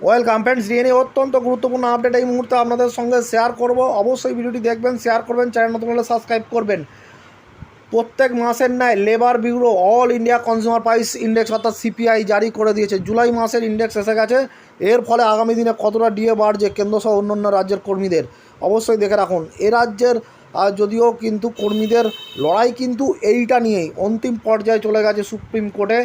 Welcome friends DNA অত্যন্ত গুরুত্বপূর্ণ update এই মুহূর্তে আপনাদের সঙ্গে শেয়ার করব। অবশ্যই ভিডিওটি দেখবেন শেয়ার করবেন চ্যানেল নতুন হলে সাবস্ক্রাইব করবেন। প্রত্যেক মাসের ন্যায় labour bureau all India consumer price index অর্থাৎ সিপিআই জারি করে দিয়েছে। জুলাই মাসের ইন্ডেক্স এসে গেছে। এর ফলে আগামী দিনে কতটা ডিএ বাড়ছে কেন্দ্র সহ অন্যান্য রাজ্যের কর্মীদের? অবশ্যই দেখে রাখুন, এ রাজ্যের যদিও কিন্তু কর্মীদের লড়াই কিন্তু এইটা নিয়েই অন্তিম পর্যায়ে চলে গেছে সুপ্রিম কোর্টে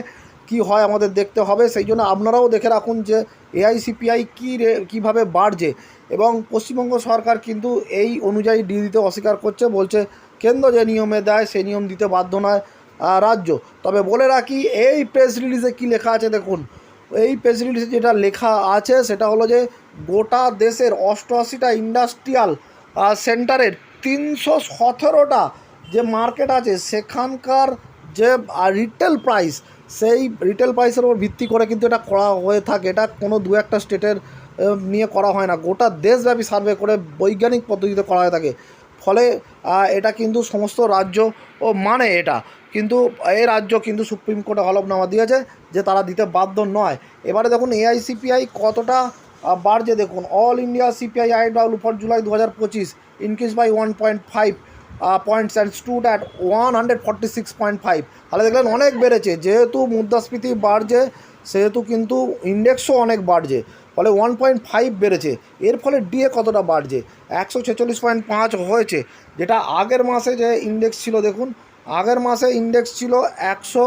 কি হয় আমাদের দেখতে হবে, সেই জন্য আপনারাও দেখে রাখুন যে এআইসিপিআই কী রে, কীভাবে বাড়ছে। এবং পশ্চিমবঙ্গ সরকার কিন্তু এই অনুযায়ী ডি দিতে অস্বীকার করছে, বলছে কেন্দ্র যে নিয়মে দেয়, সেই নিয়ম দিতে বাধ্য নয় রাজ্য। তবে বলে রাখি, এই প্রেস রিলিজে কী লেখা আছে দেখুন। এই প্রেস রিলিজে যেটা লেখা আছে, সেটা হলো যে গোটা দেশের অষ্টআশিটা ইন্ডাস্ট্রিয়াল সেন্টারের তিনশো সতেরোটা যে মার্কেট আছে, সেখানকার যে রিটেল প্রাইস সেই রিটেল প্রাইসের উপর ভিত্তি করে কিন্তু এটা করা হয়ে থাকে। এটা কোনো দু একটা স্টেটের নিয়ে করা হয় না। গোটা দেশব্যাপী সার্ভে করে বৈজ্ঞানিক পদ্ধতিতে করা হয়ে থাকে। ফলে এটা কিন্তু সমস্ত রাজ্য ও মানে এটা। কিন্তু এই রাজ্য কিন্তু সুপ্রিম কোর্টে হলফনামা দিয়েছে যে তারা দিতে বাধ্য নয়। এবারে দেখুন এআইসিপিআই কতটা বাড়ছে দেখুন। All India CPI I W for July দু হাজার পঁচিশ increase by one point five points and stood at one hundred forty six point five তাহলে দেখলেন অনেক বেড়েছে, যেহেতু মুদ্রাস্ফীতি বাড়ছে, সেহেতু কিন্তু ইন্ডেক্সও অনেক বাড়ছে, ফলে ওয়ান পয়েন্ট ফাইভ বেড়েছে। এর ফলে ডিএ কতটা বাড়ছে? একশো ছেচল্লিশ পয়েন্ট পাঁচ হয়েছে, যেটা আগের মাসে যে ইন্ডেক্স ছিল, দেখুন, আগের মাসে ইন্ডেক্স ছিল একশো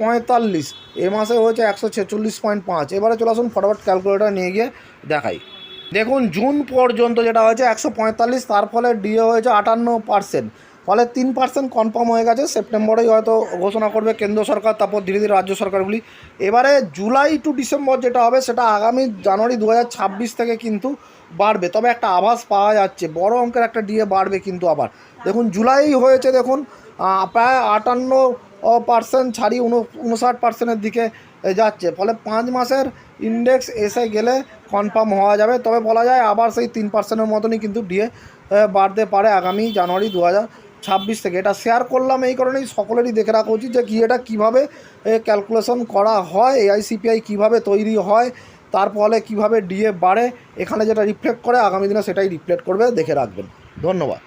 পঁয়তাল্লিশ, এ মাসে হয়েছে একশো ছেচল্লিশ পয়েন্ট পাঁচ। এবারে চলে আসুন ফটাফট ক্যালকুলেটার নিয়ে গিয়ে দেখাই। দেখুন, জুন পর্যন্ত যেটা হয়েছে, একশো পঁয়তাল্লিশ, তার ফলে ডিএ হয়েছে আটান্ন পার্সেন্ট ফলে তিন পার্সেন্ট কনফার্ম হয়ে গেছে। সেপ্টেম্বরেই হয়তো ঘোষণা করবে কেন্দ্র সরকার, তারপর ধীরে ধীরে রাজ্য সরকারগুলি। এবারে জুলাই টু ডিসেম্বর যেটা হবে, সেটা আগামী জানুয়ারি দু হাজার ছাব্বিশ থেকে কিন্তু বাড়বে। তবে একটা আভাস পাওয়া যাচ্ছে, বড় অঙ্কের একটা ডিএ বাড়বে কিন্তু আবার। দেখুন, জুলাই হয়েছে, দেখুন প্রায় আটান্ন পার্সেন্ট ছাড়িয়ে উন, উনষাট পার্সেন্টের দিকে যাচ্ছে। ফলে পাঁচ মাসের ইন্ডেক্স এসে গেলে কনফার্ম হওয়া যাবে। তবে বলা যায় আবার সেই তিন পার্সেন্টের মতনই কিন্তু ডিএ বাড়তে পারে আগামী জানুয়ারি দু ছাব্বিশ থেকে। এটা শেয়ার করলাম এই কারণেই সকলেরই দেখে রাখা উচিত যে কি এটা কীভাবে ক্যালকুলেশন করা হয় এআইসিপিআই কীভাবে তৈরি হয়, তার ফলে কীভাবে ডিএ বাড়ে, এখানে যেটা রিফ্লেক্ট করে, আগামী দিনে সেটাই রিফ্লেক্ট করবে, দেখে রাখবেন। ধন্যবাদ।